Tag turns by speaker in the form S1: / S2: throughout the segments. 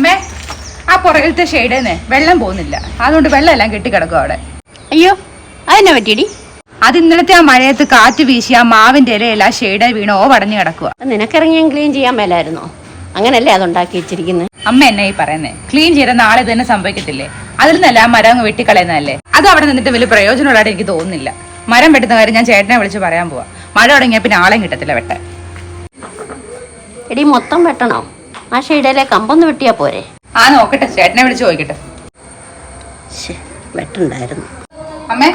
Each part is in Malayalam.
S1: അമ്മേ ആ പുറകിലത്തെ ഷെയ്ഡേന്ന് വെള്ളം പോകുന്നില്ല. അതുകൊണ്ട് വെള്ളം എല്ലാം കെട്ടിക്കിടക്കും അവിടെ.
S2: അയ്യോ അതെന്നെ പറ്റിയടി?
S1: അത് ഇന്നലത്തെ ആ മഴയത്ത് കാറ്റ് വീശി ആ മാവിന്റെ ഇലയെല്ലാം ഷെയ്ഡായി വീണ് ഓ പടഞ്ഞു കിടക്കുക
S2: നിനക്കിറങ്ങിയാൽ ക്ലീൻ ചെയ്യാൻ മേലായിരുന്നോ? അങ്ങനല്ലേ അതുണ്ടാക്കി വെച്ചിരിക്കുന്നത്
S1: അമ്മ എന്നെ ഈ പറയുന്നേ? ക്ലീൻ ചെയ്ത നാളെ തന്നെ സംഭവിക്കത്തില്ലേ? അതിൽ നിന്നല്ല ആ മരം അങ്ങ് വെട്ടിക്കളയുന്നതല്ലേ? അത് അവിടെ നിന്നിട്ട് വലിയ പ്രയോജനമുള്ളതായിട്ട് എനിക്ക് തോന്നുന്നില്ല. മരം വെട്ടുന്ന കാര്യം ഞാൻ ചേട്ടനെ വിളിച്ച് പറയാൻ പോവാ. മഴ തുടങ്ങിയാൽ പിന്നെ ആളെയും കിട്ടത്തില്ല വെട്ടാൻ.
S2: എടി മൊത്തം വെട്ടണോ? ആ ഷെയ്ഡിലെ കമ്പൊന്ന് വെട്ടിയാ പോരെ.
S1: ആ നോക്കട്ടെ ചേട്ടനെ വിളിച്ചു ചോദിക്കട്ടെ.
S2: വെട്ടുണ്ടായിരുന്നു.
S1: അമ്മേ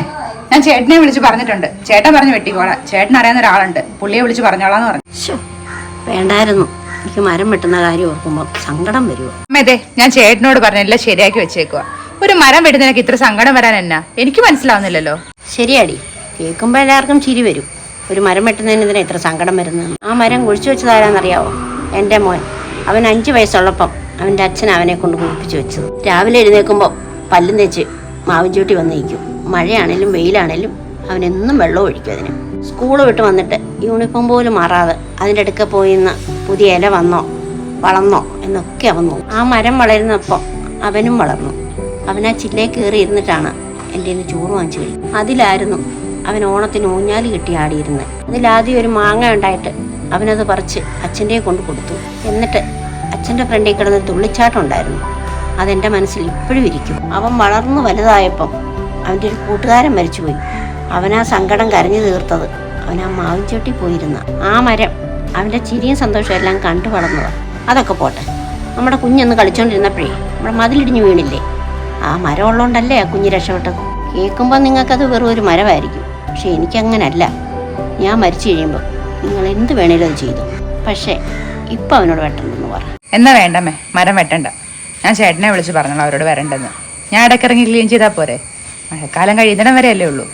S1: ഞാൻ ചേട്ടനെ വിളിച്ച് പറഞ്ഞിട്ടുണ്ട്. ചേട്ടൻ പറഞ്ഞു വെട്ടിക്കോളാം. ചേട്ടൻ അറിയാവുന്ന ഒരാളുണ്ട്. പുള്ളിയെ വിളിച്ച് പറഞ്ഞോളാന്ന് പറഞ്ഞു.
S2: വേണ്ടായിരുന്നു. എനിക്ക് മരം വെട്ടുന്ന കാര്യം ഓർക്കുമ്പോൾ സങ്കടം വരുമോ
S1: അമ്മ ഇതേ ഞാൻ ചേട്ടനോട് പറഞ്ഞെല്ലാം ശരിയാക്കി വെച്ചേക്കുക ഒരു മരം വെട്ടുന്നതിനൊക്കെ ഇത്ര സങ്കടം വരാൻ എന്നാ? എനിക്ക് മനസ്സിലാവുന്നില്ലല്ലോ.
S2: ശരിയാടി. കേൾക്കുമ്പോൾ എല്ലാവർക്കും ചിരി വരും. ഒരു മരം വെട്ടുന്നതിന് ഇതിന് ഇത്ര സങ്കടം വരുന്നത് ആ മരം കുഴിച്ചു വെച്ചതാരാന്നറിയാവോ? എന്റെ മോൻ. അവൻ അഞ്ച് വയസ്സുള്ളപ്പം അവന്റെ അച്ഛൻ അവനെ കൊണ്ട് കുളിപ്പിച്ച് വെച്ചു. രാവിലെ എഴുന്നേൽക്കുമ്പോൾ പല്ലും തേച്ച് മാവിൻ ചൂട്ടി വന്നിരിക്കും. മഴയാണേലും വെയിലാണേലും അവനെന്നും വെള്ളം ഒഴിക്കും അതിന്. സ്കൂൾ വിട്ട് വന്നിട്ട് യൂണിഫോം പോലും മാറാതെ അതിന്റെ അടുക്ക പോയിന്ന് പുതിയ ഇല വന്നോ വളർന്നോ എന്നൊക്കെ അവൻ നോക്കും. ആ മരം വളരുന്നപ്പോൾ അവനും വളർന്നു. അവൻ ആ ചില്ലയിൽ കയറി ഇരുന്നിട്ടാണ് എന്റെ ഇന്ന് ചോറ് വാങ്ങിച്ചു കഴിക്കും അതിലായിരുന്നു അവൻ ഓണത്തിന് ഊഞ്ഞാൽ കിട്ടി ആടിയിരുന്നത്. അതിലാദ്യം ഒരു മാങ്ങ ഉണ്ടായിട്ട് അവനത് പറിച്ച് അച്ഛന്റെ കൊണ്ട് കൊടുത്തു. എന്നിട്ട് അച്ഛന്റെ ഫ്രണ്ടിൽ കിടന്ന് തുള്ളിച്ചാട്ടുണ്ടായിരുന്നു. അതെന്റെ മനസ്സിൽ ഇപ്പോഴും ഇരിക്കും. അവൻ വളർന്നു വലുതായപ്പം അവന്റെ ഒരു കൂട്ടുകാരൻ മരിച്ചുപോയി. അവനാ സങ്കടം കരഞ്ഞു തീർത്തത് അവൻ ആ മാവിൻചോട്ടി പോയിരുന്ന ആ മരം അവന്റെ ചിരിയും സന്തോഷവും എല്ലാം കണ്ടു വളർന്നതാണ് അതൊക്കെ പോട്ടെ. നമ്മുടെ കുഞ്ഞൊന്ന് കളിച്ചോണ്ടിരുന്നപ്പോഴേ നമ്മുടെ മതിലിടിഞ്ഞു വീണില്ലേ? ആ മരം ഉള്ളതുകൊണ്ടല്ലേ ആ കുഞ്ഞ് രക്ഷപ്പെട്ടത്? കേൾക്കുമ്പോൾ നിങ്ങൾക്കത് വെറും ഒരു മരമായിരിക്കും. പക്ഷെ എനിക്കങ്ങനല്ല. ഞാൻ മരിച്ചു കഴിയുമ്പോൾ നിങ്ങൾ എന്ത് വേണേലും അത് ചെയ്തു. പക്ഷേ ഇപ്പം അവനോട് വെട്ടണ്ടെന്ന് പറ.
S1: എന്നാ വേണ്ടമ്മേ മരം വെട്ടണ്ട. ഞാൻ ചേട്ടനെ വിളിച്ച് പറഞ്ഞോളാം അവരോട് വരണ്ടെന്ന്. ഞാൻ ഇടയ്ക്കിറങ്ങി ക്ലീൻ ചെയ്താൽ പോരെ. മഴക്കാലം കഴിയുന്നിടം വരെ അല്ലേ ഉള്ളൂ.